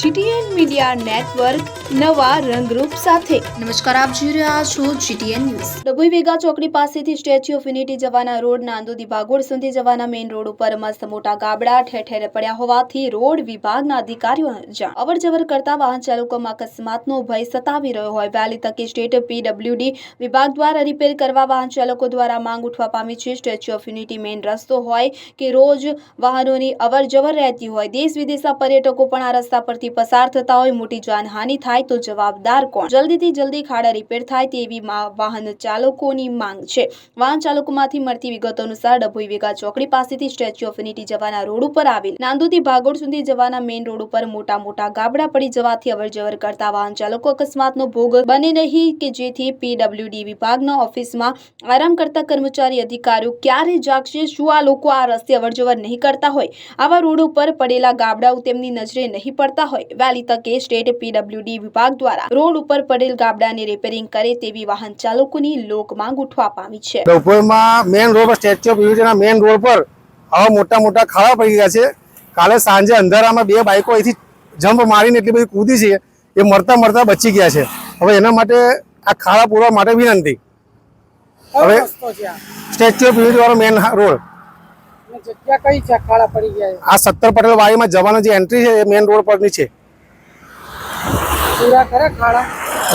GTN media network નવા રંગરૂપ સાથે. નમસ્કાર આપ જોઈ રહ્યા છો જીટીએન ન્યૂઝ. ડભોઈ વેગા ચોકડી પાસેથી સ્ટેચ્યુ ઓફ યુનિટી જવાના રોડ નાંદોદી ભાગોળ સુધી જવાના મેઇન રોડ ઉપર મસ્ત મોટા ગાબડા ઠેર ઠેર પડ્યા હોવાથી રોડ વિભાગના અધિકારીઓ જાણ અવર જવર કરતા વાહન ચાલકોમાં અકસ્માતનો ભય સતાવી રહ્યો હોય. વહેલી તકે સ્ટેટ પીડબ્લ્યુડી વિભાગ દ્વારા રિપેર કરવા વાહન ચાલકો દ્વારા માંગ ઉઠવા પામી છે. સ્ટેચ્યુ ઓફ યુનિટી મેઇન રસ્તો હોય કે રોજ વાહનોની અવર જવર રહેતી હોય. દેશ વિદેશના પર્યટકો પણ આ રસ્તા પરથી પસાર થતા હોય, મોટી જાનહાનિ થાય તો જવાબદાર કોણ? જલ્દીથી જલ્દી ખાડા રિપેર થાય તેવી વાહન ચાલકોની માંગ છે. વાહન ચાલકોમાંથી મળતી વિગતો અનુસાર ડભોઈ વેગા ચોકડી પાસેથી સ્ટેચ્યુ ઓફ યુનિટી જવાના રોડ ઉપર આવેલ. નાંદુથી ભાગોળ સુધી જવાના મેઇન રોડ ઉપર મોટા મોટા ગાબડા પડી જવાથી અવરજવર કરતા વાહન ચાલકો અકસ્માતનો ભોગ બને નહીં કે જેથી પીડબ્લ્યુડી વિભાગના ઓફિસમાં આરામ કરતા કર્મચારી અધિકારીઓ ક્યારે જાગશે, શું આ લોકો આ રસ્તે અવરજવર નહીં કરતા હોય? આવા રોડ ઉપર પડેલા ગાબડાઓ તેમની નજરે નહીં પડતા હોય. વહેલી તકે સ્ટેટ પીડબ્લ્યુડી વિભાગ દ્વારા રોડ ઉપર પડેલ ગાબડાને રિપેરિંગ કરે તેવી વાહન ચાલકોની લોક માંગ ઉઠવા પામી છે. ડભોઈમાં મેન રોડ પર સ્ટેચ્યુ ઓફ યુનિટીના મેન રોડ પર આવા મોટા મોટા ખાડા પડી ગયા છે. કાલે સાંજે અંધારામાં બે બાઇકો અહીંથી જમ્પ મારીને એટલી બધી કૂદી છે એ મરતા મરતા બચી ગયા છે. હવે એના માટે આ ખાડા પૂરવા માટે વિનંતી. હવે રસ્તો છે આ? સ્ટેચ્યુ ઓફ યુનિટી વાળો મેન રોડ જગ્યા કઈ છે? ખાડા પડી ગયા છે. આ સત્તર પટેલ વાડીમાં જવાનો જે એન્ટ્રી છે એ મેઇન રોડ પરની છે. પૂરા કરે ખાડા?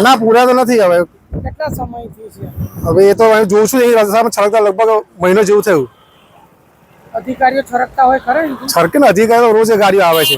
ના પૂરા તો નથી હવે. કેટલા સમયથી છે? હવે એ તો હવે જોઉં છું એ રસ્તામાં છલકતા લગભગ મહિનો જેવું થયું. અધિકારીઓ છરકતા હોય ખરા? છરકે ને અધિકારીઓ રોજ ગાડીઓ આવે છે.